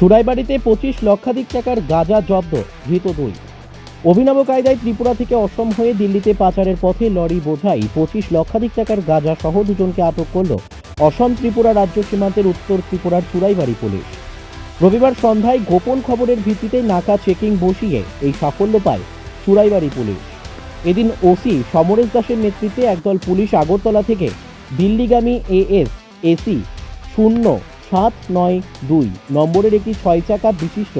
চুড়াইবাড়িতে পঁচিশ লক্ষাধিক টাকার গাঁজা জব্দ, ধৃত দুই। অভিনব কায়দায় ত্রিপুরা থেকে অসম হয়ে দিল্লিতে পাচারের পথে লরি বোঝাই পঁচিশ লক্ষাধিক টাকার গাঁজা সহ দুজনকে আটক করল অসম ত্রিপুরা রাজ্য সীমান্তের উত্তর ত্রিপুরার চুড়াইবাড়ি পুলিশ। রবিবার সন্ধ্যায় গোপন খবরের ভিত্তিতে নাকা চেকিং বসিয়ে এই সাফল্য পায় চুড়াইবাড়ি পুলিশ। এদিন ওসি সমরেশ দাসের নেতৃত্বে একদল পুলিশ আগরতলা থেকে দিল্লিগামী এএস, এসি, শূন্য সাত নয় দুই, নম্বরের একটি ছয় চাকা বিশিষ্ট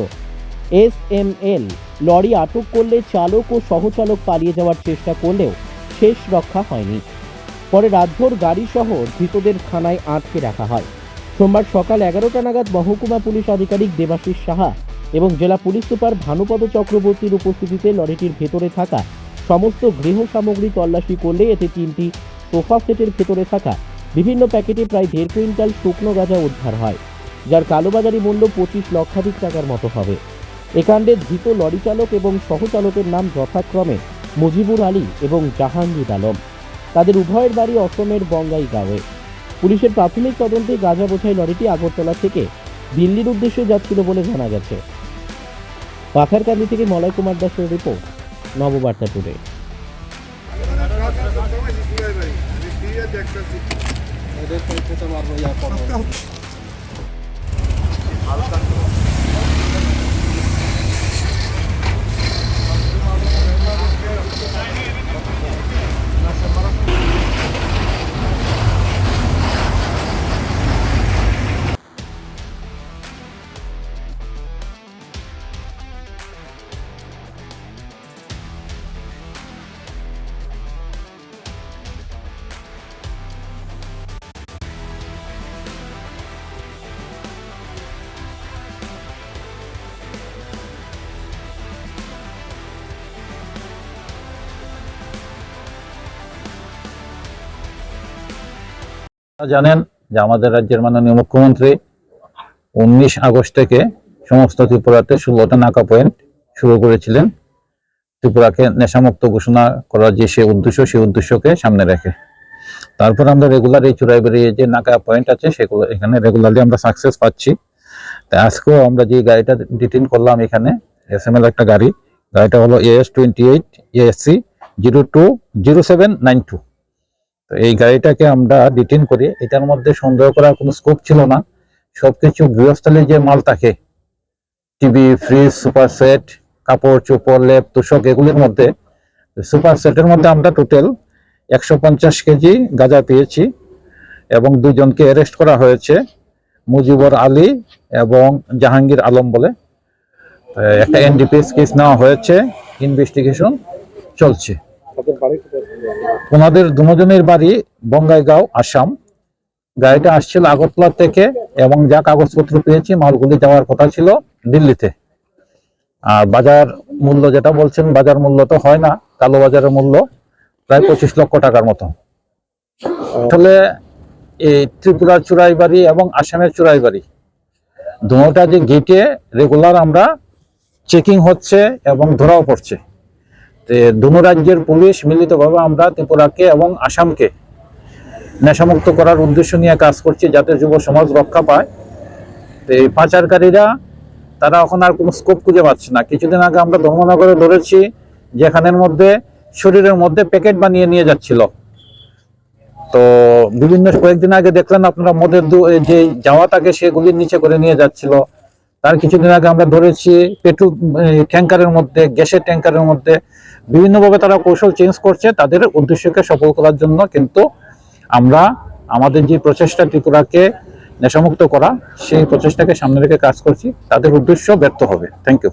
এস এম এল, লরি আটক করলে চালক ও সহচালক পালিয়ে যাওয়ার চেষ্টা করলেও শেষ রক্ষা হয়নি। পরে রাতভর গাড়িসহ ধৃতদের থানায় আটকে রাখা হয়। সোমবার সকাল এগারোটা নাগাদ মহকুমা পুলিশ আধিকারিক দেবাশিস সাহা এবং জেলা পুলিশ সুপার ভানুপদ চক্রবর্তীর উপস্থিতিতে লরিটির ভেতরে থাকা সমস্ত গৃহ সামগ্রী তল্লাশি করলে এতে তিনটি সোফা সেটের ভেতরে থাকা বিভিন্ন প্যাকেটে প্রায় দেড় কুইন্টাল শুকনো গাঁজা উদ্ধার হয়, যার কালোবাজারি মূল্য পঁচিশ লক্ষাধিক টাকার মতো হবে। এ কাণ্ডে ধৃত লরি চালক এবং সহচালকের নাম যথাক্রমে মুজিবুর আলী এবং জাহাঙ্গীর আলম। তাদের উভয়ের বাড়ি অসমের বঙ্গাই গাঁওয়ে। পুলিশের প্রাথমিক তদন্তে গাঁজা বোঝাই লরিটি আগরতলা থেকে দিল্লির উদ্দেশ্যে যাচ্ছিল বলে জানা গেছে। পাথারকান্দি থেকে মলয় কুমার দাসের রিপোর্ট, নববার্তা টুডে। আপনারা জানেন যে আমাদের রাজ্যের মাননীয় মুখ্যমন্ত্রী উনিশ আগস্ট থেকে সমস্ত ত্রিপুরাতে ষোলোটা নাকা পয়েন্ট শুরু করেছিলেন। ত্রিপুরাকে নেশামুক্ত ঘোষণা করার যে সে উদ্দেশ্য সেই উদ্দেশ্যকে সামনে রেখে। তারপর আমরা রেগুলার এই চুরাই বেরিয়ে যে নাকা পয়েন্ট আছে, সেগুলো এখানে রেগুলারলি আমরা সাকসেস পাচ্ছি। তা আজকেও আমরা যে গাড়িটা ডিটেন করলাম এখানে এস এম এল একটা গাড়ি, গাড়িটা হলো S twenty eight ASC zero two zero seven nine two তো এই গাড়িটাকে আমরা ডিটেন করি। এটার মধ্যে সন্দেহ করার কোনো স্কোপ ছিল না। সবকিছু গৃহস্থলে যে মাল থাকে টিভি ফ্রিজ সুপার সেট কাপড় চোপড় লেপ তোষক এগুলির মধ্যে সুপার সেটের মধ্যে আমরা টোটাল একশো পঞ্চাশ কেজি গাঁজা পেয়েছি এবং দুজনকে অ্যারেস্ট করা হয়েছে মুজিবর আলী এবং জাহাঙ্গীর আলম বলে। একটা এনডিপিএস কেস নেওয়া হয়েছে ইনভেস্টিগেশন চলছে। ওনাদের দুজনের বাড়ি বঙ্গাইগাঁও, আসাম। গাড়িটা আসছিল আগরতলা থেকে এবং যা কাগজপত্র পেয়েছি, মালগুলি যাওয়ার কথা ছিল দিল্লিতে। আর বাজার মূল্য যেটা বলছেন, বাজার মূল্য তো হয় না, কালো বাজারের মূল্য প্রায় পঁচিশ লক্ষ টাকার মতো। আসলে এই ত্রিপুরার চুরাই বাড়ি এবং আসামের চুরাই বাড়ি দুটা যে গেটে রেগুলার আমরা চেকিং হচ্ছে এবং ধরাও পড়ছে। দুনো রাজ্যের পুলিশ মিলিতভাবে আমরা ত্রিপুরাকে এবং আসামকে নেশামুক্ত করার উদ্দেশ্য নিয়ে কাজ করছি যাতে যুব সমাজ রক্ষা পায়। তো এই পাচারকারীরা, তারা এখন আর কোনো স্কোপ খুঁজে পাচ্ছে না। কিছুদিন আগে আমরা ধর্মনগরে ধরেছি, যেখানের মধ্যে শরীরের মধ্যে প্যাকেট বানিয়ে নিয়ে যাচ্ছিল। তো বিভিন্ন কয়েকদিন আগে দেখলেন আপনারা মদের যে যাওয়া থাকে সেগুলির নিচে করে নিয়ে যাচ্ছিল। তার কিছুদিন আগে আমরা ধরেছি, পেট্রোল ট্যাঙ্কারের মধ্যে, গ্যাসের ট্যাঙ্কারের মধ্যে বিভিন্নভাবে তারা কৌশল চেঞ্জ করছে, তাদের উদ্দেশ্যকে সফল করার জন্য কিন্তু আমরা আমাদের যে প্রচেষ্টা ত্রিপুরাকে নেশামুক্ত করা, সেই প্রচেষ্টাকে সামনে রেখে কাজ করছি। তাদের উদ্দেশ্য ব্যর্থ হবে। Thank you